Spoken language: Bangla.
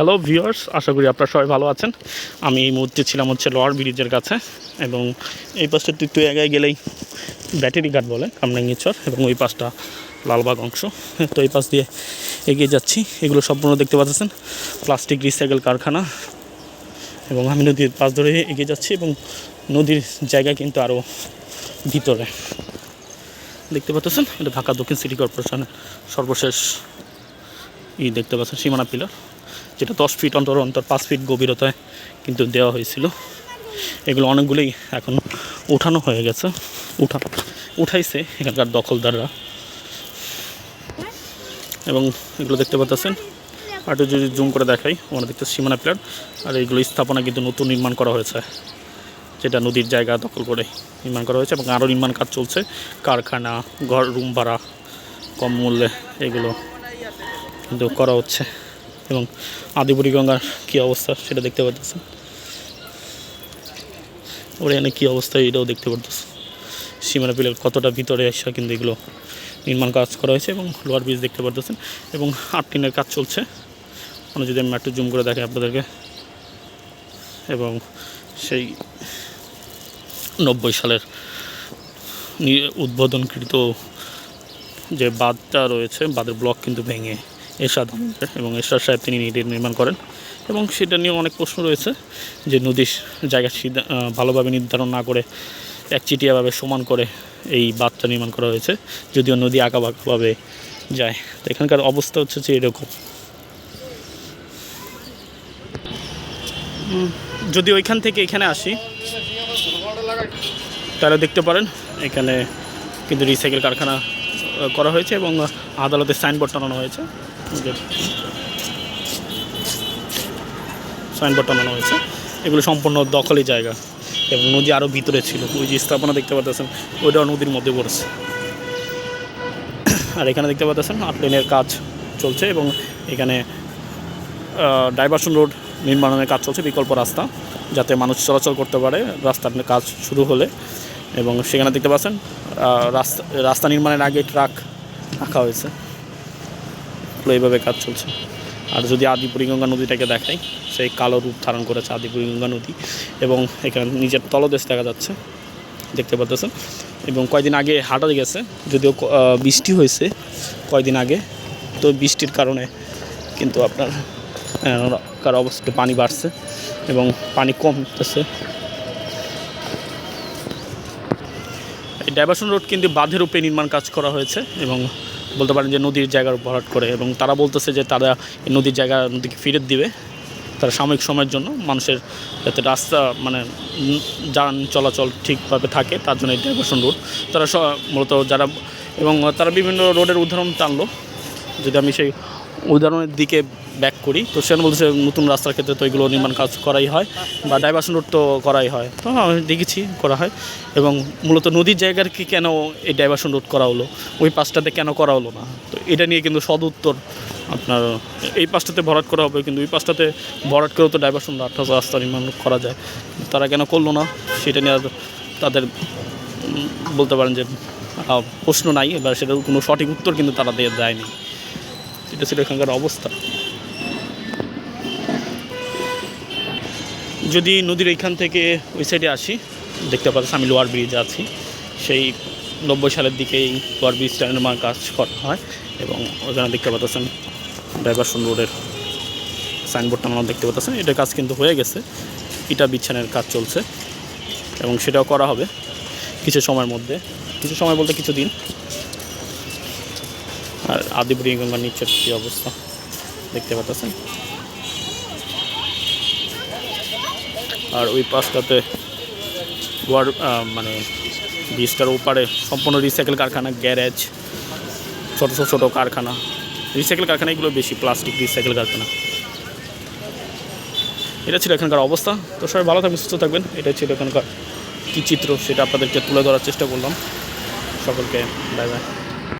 হ্যালো ভিউয়ার্স আশা করি আপনারা সবাই ভালো আছেন। আমি এই মুহূর্তে ছিলাম হচ্ছে লোয়ার ব্রিজের কাছে এবং এই পাশটা একটু এগায় গেলেই ব্যাটারি ঘাট বলে কামরাঙ্গিচর এবং ওই পাশটা লালবাগ অংশ। তো এই পাশ দিয়ে এগিয়ে যাচ্ছি, এগুলো সম্পূর্ণ দেখতে পাচ্ছেন। প্লাস্টিক রিসাইকেল কারখানা এবং আমি নদীর পাশ ধরে এগিয়ে যাচ্ছি এবং নদীর জায়গা কিন্তু আরও ভিতরে। দেখতে পাচ্ছেন, এটা ঢাকা দক্ষিণ সিটি কর্পোরেশনের সর্বশেষ ই দেখতে পাচ্ছেন, সীমানা পিলার। যেটা দশ ফিট অন্তর অন্তর, পাঁচ ফিট গভীরতায় কিন্তু দেওয়া হয়েছিল। এগুলো অনেকগুলোই এখন উঠানো হয়ে গেছে। উঠা, উঠাইছে এখানকার দখলদাররা। এবং এগুলো দেখতে পাচ্ছেন আর যদি জুম করে দেখাই আমরা দেখতে সীমানা প্লেয়ার আর এইগুলো স্থাপনা কিন্তু নতুন নির্মাণ করা হয়েছে। যেটা নদীর জায়গা দখল করে নির্মাণ করা হয়েছে এবং আরও নির্মাণ কাজ চলছে। কারখানা, ঘর, রুম ভাড়া কম মূল্যে এগুলো কিন্তু করা হচ্ছে। এবং আদিপুরি গঙ্গার কী অবস্থা সেটা দেখতে পাচ্ছেন ওর এখানে কী অবস্থা এটাও দেখতে পারতেছে। সীমানা পিলের কতটা ভিতরে আসা কিন্তু এগুলো নির্মাণ কাজ করা হয়েছে এবং লোয়ার ব্রিজ দেখতে পারতেছেন এবং আট টিনের কাজ চলছে। মানে যদি আমি একটু জুম করে দেখাই আপনাদেরকে। এবং সেই নব্বই সালের উদ্বোধনকৃত যে বাঁধটা রয়েছে, বাঁধের ব্লক কিন্তু ভেঙে এরশাদ এবং এরশাদ সাহেব তিনি এটি নির্মাণ করেন। এবং সেটা নিয়ে অনেক প্রশ্ন রয়েছে যে নদীর জায়গা ভালোভাবে নির্ধারণ না করে একচিটিয়াভাবে সমান করে এই বাঁধটা নির্মাণ করা হয়েছে, যদিও নদী আঁকাবাঁকাভাবে যায়। তো এখানকার অবস্থা হচ্ছে যে এরকম। যদি ওইখান থেকে এখানে আসি, তাহলে দেখতে পারেন, এখানে কিন্তু রিসাইকেল কারখানা করা হয়েছে এবং আদালতে সাইনবোর্ড টানানো হয়েছে। সাইনবোর্ড টানানো হয়েছে। এগুলো সম্পূর্ণ দখলি জায়গা এবং নদী আরও ভিতরে ছিল। ওই যে স্থাপনা দেখতে পাচ্ছেন ওইটাও নদীর মধ্যে পড়েছে। আর এখানে দেখতে পাচ্ছেন আট লেনের কাজ চলছে এবং এখানে ডাইভারশন রোড নির্মাণের কাজ চলছে, বিকল্প রাস্তা, যাতে মানুষ চলাচল করতে পারে। রাস্তার কাজ শুরু হলে এবং সেখানে দেখতে পাচ্ছেন রাস্তা রাস্তা নির্মাণের আগে ট্রাক রাখা হয়েছে। তো এইভাবে কাজ চলছে। আর যদি আদিপুরিগঙ্গা নদীটাকে দেখাই, সেই কালো রূপ ধারণ করেছে আদিপুরিগঙ্গা নদী এবং এখানে নিজের তলদেশ দেখা যাচ্ছে, দেখতে পাচ্ছেন। এবং কয়দিন আগে হাঁটা গেছে, যদিও বৃষ্টি হয়েছে কয়দিন আগে। তো বৃষ্টির কারণে কিন্তু আপনার কার অবস্থা পানি বাড়ছে এবং পানি কমতেছে। এই ডাইভার্সন রোড কিন্তু বাঁধের উপরে নির্মাণ কাজ করা হয়েছে এবং বলতে পারেন যে নদীর জায়গার ভরাট করে এবং তারা বলতেছে যে তারা এই নদীর জায়গা নদীকে ফিরে দিবে তারা সাময়িক সময়ের জন্য। মানুষের যাতে রাস্তা মানে যান চলাচল ঠিকভাবে থাকে, তার জন্য এই ডাইভারশন রোড। তারা মূলত যারা এবং তারা বিভিন্ন রোডের উদাহরণ টানলো। যদি আমি সেই উদাহরণের দিকে ব্যাক করি, তো সেখানে বলছে নতুন রাস্তার ক্ষেত্রে তো এগুলো নির্মাণ কাজ করাই হয় বা ডাইভার্সন রোড তো করাই হয়। তো আমি দেখেছি করা হয় এবং মূলত নদীর জায়গার কি কেন এই ডাইভার্সন রোড করা হলো? ওই পাশটাতে কেন করা হলো না? তো এটা নিয়ে কিন্তু সদ উত্তর আপনার এই পাশটাতে ভরাট করা হবে, কিন্তু ওই পাশটাতে ভরাট করেও তো ডাইভারশন রাস্তা নির্মাণ করা যায়। তারা কেন করল না? সেটা নিয়ে তাদের বলতে পারেন যে প্রশ্ন নাই, এবার সেটার কোনো সঠিক উত্তর কিন্তু তারা দিয়ে দেয়নি। এটা ছিল এখানকার অবস্থা। যদি নদীর এইখান থেকে ওই সাইডে আসি, দেখতে পাচ্ছি আমি লোয়ার ব্রিজে আছি। সেই নব্বই সালের দিকে এই লোয়ার ব্রিজটা নির্মাণ কাজ করা হয় এবং ওখানে দেখতে পাচ্ছেন ডাইভারশন রোডের সাইনবোর্ডটা আমরা দেখতে পাচ্ছেন। এটার কাজ কিন্তু হয়ে গেছে। ইটা বিছানের কাজ চলছে এবং সেটাও করা হবে কিছু সময়ের মধ্যে। কিছু সময় বলতে কিছু দিন আর আদিপুরি গঙ্গার নিচের কী অবস্থা? দেখতে পাচ্ছেন? আর ওই পাশটাতে মানে ব্রিজটার ওপারে সম্পূর্ণ রিসাইকেল কারখানা গ্যারেজ ছোটো ছোটো ছোটো কারখানা। রিসাইকেল কারখানা এগুলো বেশি প্লাস্টিক রিসাইকেল কারখানা। এটা ছিল এখানকার অবস্থা। তো সবাই ভালো থাকবেন, সুস্থ থাকবেন। এটা ছিল এখানকার কী চিত্র, সেটা আপনাদেরকে তুলে ধরার চেষ্টা করলাম। সকলকে বাই বাই